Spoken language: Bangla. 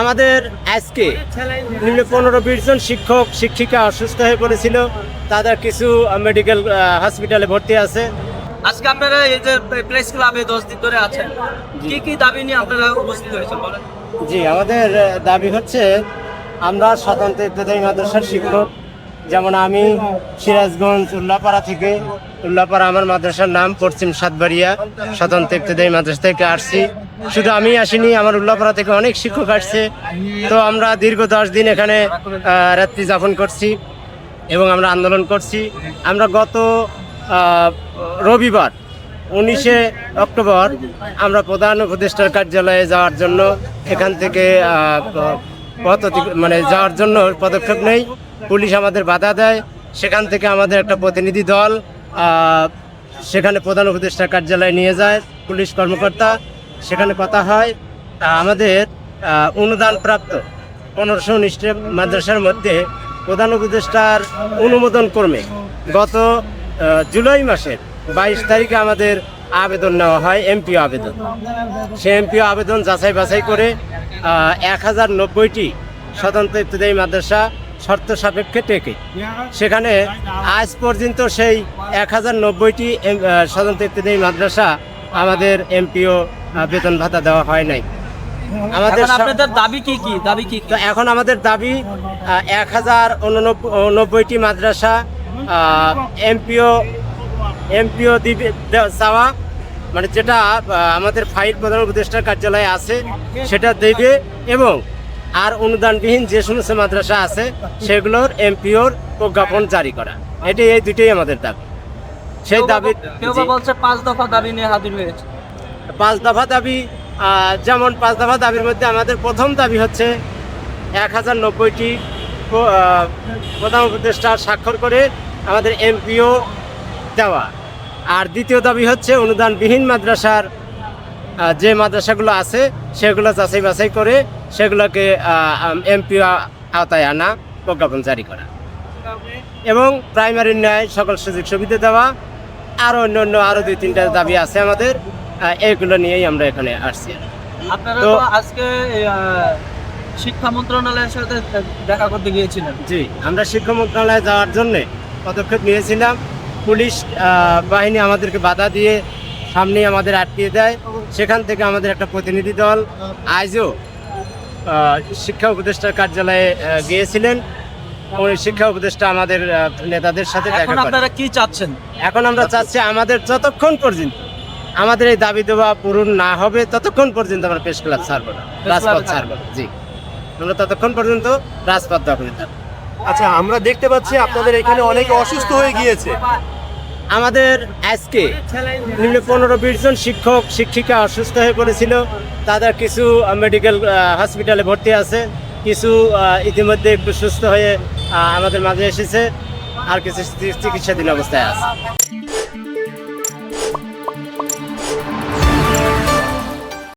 আমাদের আজকে নিম্ন পনেরো বিশ জন শিক্ষক শিক্ষিকা অসুস্থ হয়ে পড়েছিল। তাদের কিছু মেডিকেল হসপিটালে ভর্তি আছে। আজকে আপনারা এই যে প্রেস ক্লাবে দশ দিন ধরে আছেন কি কি দাবি নিয়ে আপনারা উপস্থিত হয়েছেন বলেন? জি আমাদের দাবি হচ্ছে আমরা স্বতন্ত্র ইত্যাদি মাদ্রাসার শিক্ষক যেমন আমি সিরাজগঞ্জ উল্লাপাড়া থেকে, উল্লাপাড়া আমার মাদ্রাসার নাম পশ্চিম সাতবাড়িয়া স্বতন্ত্র ইত্যাদি মাদ্রাসা থেকে আসছি। শুধু আমি আসিনি, আমার উল্লাপাড়া থেকে অনেক শিক্ষক আসছে। তো আমরা দীর্ঘ দশ দিন এখানে রাত্রি যাপন করছি এবং আমরা আন্দোলন করছি। আমরা গত রবিবার, উনিশে অক্টোবর আমরা প্রধান উপদেষ্টার কার্যালয়ে যাওয়ার জন্য এখান থেকে পথ মানে যাওয়ার জন্য পদক্ষেপ নেই। পুলিশ আমাদের বাধা দেয়। সেখান থেকে আমাদের একটা প্রতিনিধি দল সেখানে প্রধান উপদেষ্টার কার্যালয়ে নিয়ে যায় পুলিশ কর্মকর্তা। সেখানে কথা হয় আমাদের অনুদানপ্রাপ্ত পনেরোশো উনিশটি মাদ্রাসার মধ্যে প্রধান উপদেষ্টার অনুমোদন কর্মে গত জুলাই মাসের বাইশ তারিখে আমাদের আবেদন নেওয়া হয়, এমপিও আবেদন। সে এমপিও আবেদন যাচাই বাছাই করে এক হাজার নব্বইটি স্বতন্ত্র ইত্যাদি মাদ্রাসা শর্ত সাপেক্ষে টেকে। সেখানে আজ পর্যন্ত সেই এক হাজার নব্বইটি স্বতন্ত্র মাদ্রাসা আমাদের এমপিও বেতন ভাতা দেওয়া হয় নাই। আমাদের এখন আপনাদের দাবি কি কি? দাবি কি তো এখন আমাদের দাবি এক হাজার উননব্বইটি মাদ্রাসা এমপিও এমপিও দিবে চাওয়া মানে যেটা আমাদের ফাইল প্রধান উপদেষ্টার কার্যালয়ে আছে সেটা দেবে এবং আর অনুদানবিহীন যে সমস্ত মাদ্রাসা আছে সেগুলোর এমপিওর প্রজ্ঞাপন জারি করা। এটি এই দুটোই আমাদের দাবি। সেই দাবি। বলছে পাঁচ দফা দাবি নিয়ে হাজির হয়েছে। পাঁচ দফা দাবি যেমন পাঁচ দফা দাবির মধ্যে আমাদের প্রথম দাবি হচ্ছে এক হাজার নব্বইটি প্রধান উপদেষ্টা স্বাক্ষর করে আমাদের এমপিও দেওয়া। আর দ্বিতীয় দাবি হচ্ছে অনুদানবিহীন মাদ্রাসার যে মাদ্রাসাগুলো আছে সেগুলো যাচাই বাছাই করে সেগুলোকে এমপি আওতায় আনা প্রজ্ঞাপন জারি করা। এবং প্রাইমারি ন্যায় সকল সুযোগ সুবিধা দেওয়া আরও অন্য অন্য আরও দুই তিনটা দাবি আছে আমাদের এইগুলো নিয়েই আমরা এখানে আসছি। আপনারা তো- তো আজকে শিক্ষা মন্ত্রণালয়ের সাথে দেখা করতে গিয়েছিলেন। জি আমরা শিক্ষা মন্ত্রণালয়ে যাওয়ার জন্য পদক্ষেপ নিয়েছিলাম। পুলিশ বাহিনী আমাদেরকে বাধা দিয়ে সামনে আমাদের আটকিয়ে দেয়। সেখান থেকে আমাদের একটা প্রতিনিধি দল আজও আহ, শিক্ষা উপদেষ্টার কার্যালয়ে গিয়েছিলেন। ওই শিক্ষা উপদেষ্টা আমাদের নেতাদের সাথে দেখা এখন আপনারা কি চাচ্ছেন? এখন আমরা চাচ্ছি আমাদের যতক্ষণ পর্যন্ত আমাদের এই দাবি দেওয়া পূরণ না হবে ততক্ষণ পর্যন্ত আমরা প্রেস ক্লাব ছাড়বো না। রাজপথ ছাড়বো না। জি। আমরা ততক্ষণ পর্যন্ত রাজপথ দখলে থাকব। আচ্ছা আমরা দেখতে পাচ্ছি আপনাদের এখানে অনেকে অসুস্থ হয়ে গিয়েছে। আমাদের আজকে নিম্ন পনেরো বিশ জন শিক্ষক, শিক্ষিকা অসুস্থ হয়ে পড়েছিল। তাদের কিছু মেডিকেল হসপিটালে ভর্তি আছে। কিছু ইতিমধ্যে একটু সুস্থ হয়ে আমাদের মাঝে এসেছে। আর কিছু চিকিৎসাধীন অবস্থায় আছে।